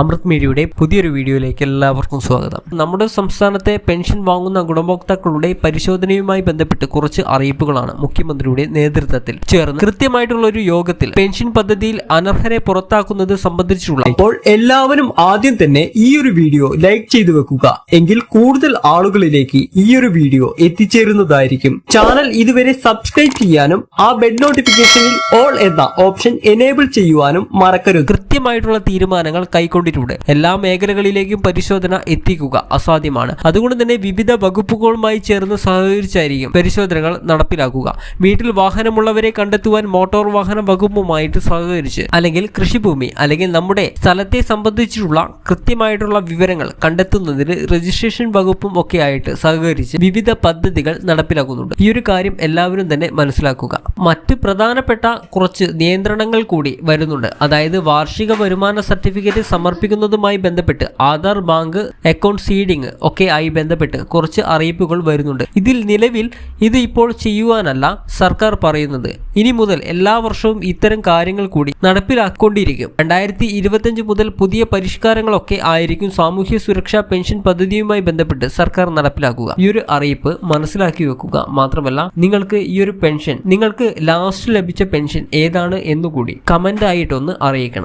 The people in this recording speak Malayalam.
അമൃത് മീഡിയയുടെ പുതിയൊരു വീഡിയോയിലേക്ക് എല്ലാവർക്കും സ്വാഗതം. നമ്മുടെ സംസ്ഥാനത്തെ പെൻഷൻ വാങ്ങുന്ന ഗുണഭോക്താക്കളുടെ പരിശോധനയുമായി ബന്ധപ്പെട്ട് കുറച്ച് അറിയിപ്പുകളാണ് മുഖ്യമന്ത്രിയുടെ നേതൃത്വത്തിൽ ചേർന്ന് കൃത്യമായിട്ടുള്ള ഒരു യോഗത്തിൽ പെൻഷൻ പദ്ധതിയിൽ അനർഹരെ പുറത്താക്കുന്നത് സംബന്ധിച്ചുള്ള അപ്പോൾ എല്ലാവരും ആദ്യം തന്നെ ഈ ഒരു വീഡിയോ ലൈക്ക് ചെയ്തു വെക്കുക. എങ്കിൽ കൂടുതൽ ആളുകളിലേക്ക് ഈ ഒരു വീഡിയോ എത്തിച്ചേരുന്നതായിരിക്കും. ചാനൽ ഇതുവരെ സബ്സ്ക്രൈബ് ചെയ്യാനും ആ ബെൽ നോട്ടിഫിക്കേഷനിൽ ഓൾ എന്ന ഓപ്ഷൻ എനേബിൾ ചെയ്യുവാനും മറക്കരുത്. കൃത്യമായിട്ടുള്ള തീരുമാനങ്ങൾ കൈക്കൊണ്ടിട്ടുണ്ട് എല്ലാ മേഖലകളിലേക്കും പരിശോധന എത്തിക്കുക അസാധ്യമാണ്. അതുകൊണ്ട് തന്നെ വിവിധ വകുപ്പുകളുമായി ചേർന്ന് സഹകരിച്ചായിരിക്കും പരിശോധനകൾ നടപ്പിലാക്കുക. വീട്ടിൽ വാഹനമുള്ളവരെ കണ്ടെത്തുവാൻ മോട്ടോർ വാഹന വകുപ്പുമായിട്ട് സഹകരിച്ച് അല്ലെങ്കിൽ കൃഷിഭൂമി അല്ലെങ്കിൽ നമ്മുടെ സ്ഥലത്തെ സംബന്ധിച്ചിട്ടുള്ള കൃത്യമായിട്ടുള്ള വിവരങ്ങൾ കണ്ടെത്തുന്നതിന് രജിസ്ട്രേഷൻ വകുപ്പും ഒക്കെ ആയിട്ട് സഹകരിച്ച് വിവിധ പദ്ധതികൾ നടപ്പിലാക്കുന്നുണ്ട്. ഈ ഒരു കാര്യം എല്ലാവരും തന്നെ മനസ്സിലാക്കുക. മറ്റ് പ്രധാനപ്പെട്ട കുറച്ച് നിയന്ത്രണങ്ങൾ കൂടി വരുന്നുണ്ട്. അതായത് വാർഷിക വരുമാന സർട്ടിഫിക്കറ്റ് സമർപ്പിക്കുന്നതുമായി ബന്ധപ്പെട്ട് ആധാർ ബാങ്ക് അക്കൗണ്ട് സീഡിംഗ് ഒക്കെ ആയി ബന്ധപ്പെട്ട് കുറച്ച് അറിയിപ്പുകൾ വരുന്നുണ്ട്. ഇതിൽ നിലവിൽ ഇത് ഇപ്പോൾ ചെയ്യുവാനല്ല സർക്കാർ പറയുന്നത്. ഇനി മുതൽ എല്ലാ വർഷവും ഇത്തരം കാര്യങ്ങൾ കൂടി നടപ്പിലാക്കൊണ്ടിരിക്കും. രണ്ടായിരത്തി ഇരുപത്തിയഞ്ച് മുതൽ പുതിയ പരിഷ്കാരങ്ങളൊക്കെ ആയിരിക്കും സാമൂഹ്യ സുരക്ഷാ പെൻഷൻ പദ്ധതിയുമായി ബന്ധപ്പെട്ട് സർക്കാർ നടപ്പിലാക്കുക. ഈ ഒരു അറിയിപ്പ് മനസ്സിലാക്കി വെക്കുക മാത്രമല്ല നിങ്ങൾക്ക് ഈ ഒരു പെൻഷൻ നിങ്ങൾക്ക് ലാസ്റ്റ് ലഭിച്ച പെൻഷൻ ഏതാണ് എന്നുകൂടി കമന്റ് ആയിട്ടൊന്ന് അറിയിക്കണം.